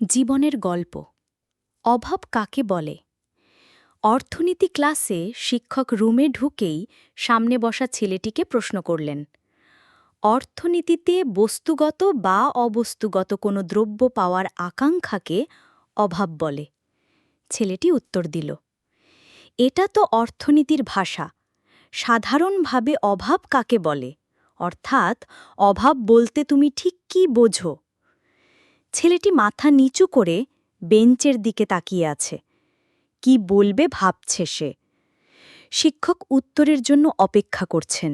জীবনের গল্প। অভাব কাকে বলে? অর্থনীতি ক্লাসে শিক্ষক রুমে ঢুকেই সামনে বসা ছেলেটিকে প্রশ্ন করলেন, অর্থনীতিতে বস্তুগত বা অবস্তুগত কোনো দ্রব্য পাওয়ার আকাঙ্ক্ষাকে অভাব বলে? ছেলেটি উত্তর দিল, এটা তো অর্থনীতির ভাষা। সাধারণভাবে অভাব কাকে বলে? অর্থাৎ অভাব বলতে তুমি ঠিক কি বোঝো? ছেলেটি মাথা নিচু করে বেঞ্চের দিকে তাকিয়ে আছে। কি বলবে ভাবছে সে। শিক্ষক উত্তরের জন্য অপেক্ষা করছেন।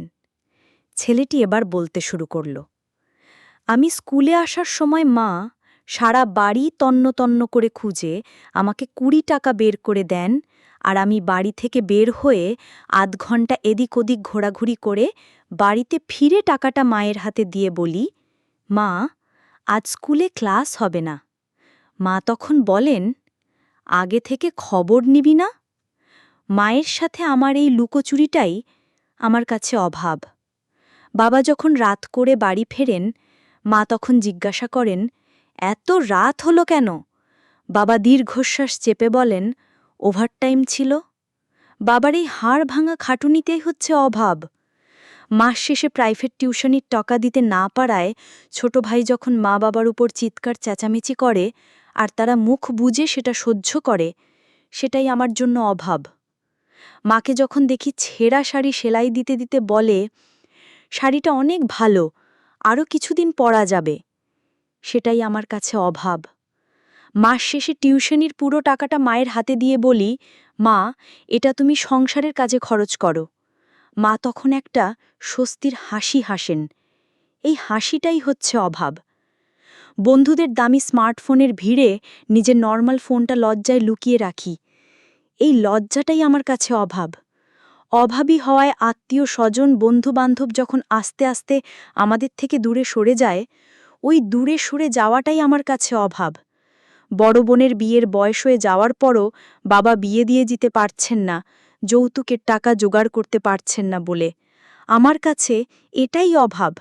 ছেলেটি এবার বলতে শুরু করল, আমি স্কুলে আসার সময় মা সারা বাড়ি তন্ন তন্ন করে খুঁজে আমাকে কুড়ি টাকা বের করে দেন আর আমি বাড়ি থেকে বের হয়ে আধ ঘণ্টা এদিক ওদিক ঘোরাঘুরি করে বাড়িতে ফিরে টাকাটা মায়ের হাতে দিয়ে বলি, মা আজ স্কুলে ক্লাস হবে না। মা তখন বলেন, আগে থেকে খবর নিবি না? মায়ের সাথে আমার এই লুকোচুরিটাই আমার কাছে অভাব। বাবা যখন রাত করে বাড়ি ফেরেন, মা তখন জিজ্ঞাসা করেন, এত রাত হলো কেন? বাবা দীর্ঘশ্বাস চেপে বলেন, ওভারটাইম ছিল। বাবার এই হাড় ভাঙা খাটুনিতেই হচ্ছে অভাব। মাস শেষে প্রাইভেট টিউশনির টাকা দিতে না পারায় ছোট ভাই যখন মা বাবার উপর চিৎকার, চেঁচামেচি করে আর তারা মুখ বুঝে সেটা সহ্য করে, সেটাই আমার জন্য অভাব। মাকে যখন দেখি ছেঁড়া শাড়ি সেলাই দিতে দিতে বলে, শাড়িটা অনেক ভালো আরও কিছুদিন পরা যাবে। সেটাই আমার কাছে অভাব। মাস শেষে টিউশনির পুরো টাকাটা মায়ের হাতে দিয়ে বলি, মা, এটা তুমি সংসারের কাজে খরচ করো। মা তখন একটা স্বস্তির হাসি হাসেন। এই হাসিটাই হচ্ছে অভাব। বন্ধুদের দামি স্মার্টফোনের ভিড়ে নিজের নর্মাল ফোনটা লজ্জায় লুকিয়ে রাখি। এই লজ্জাটাই আমার কাছে অভাব। অভাবী হওয়ায় আত্মীয় স্বজন, বন্ধুবান্ধব যখন আস্তে আস্তে আমাদের থেকে দূরে সরে যায়, ওই দূরে সরে যাওয়াটাই আমার কাছে অভাব। বড় বোনের বিয়ের বয়স হয়ে যাওয়ার পরও বাবা বিয়ে দিয়ে যেতে পারছেন না, যৌতুকের টাকা জোগাড় করতে পারছেন না বলে। আমার কাছে এটাই অভাব।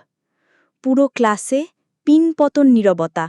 পুরো ক্লাসে পিনপতন নীরবতা।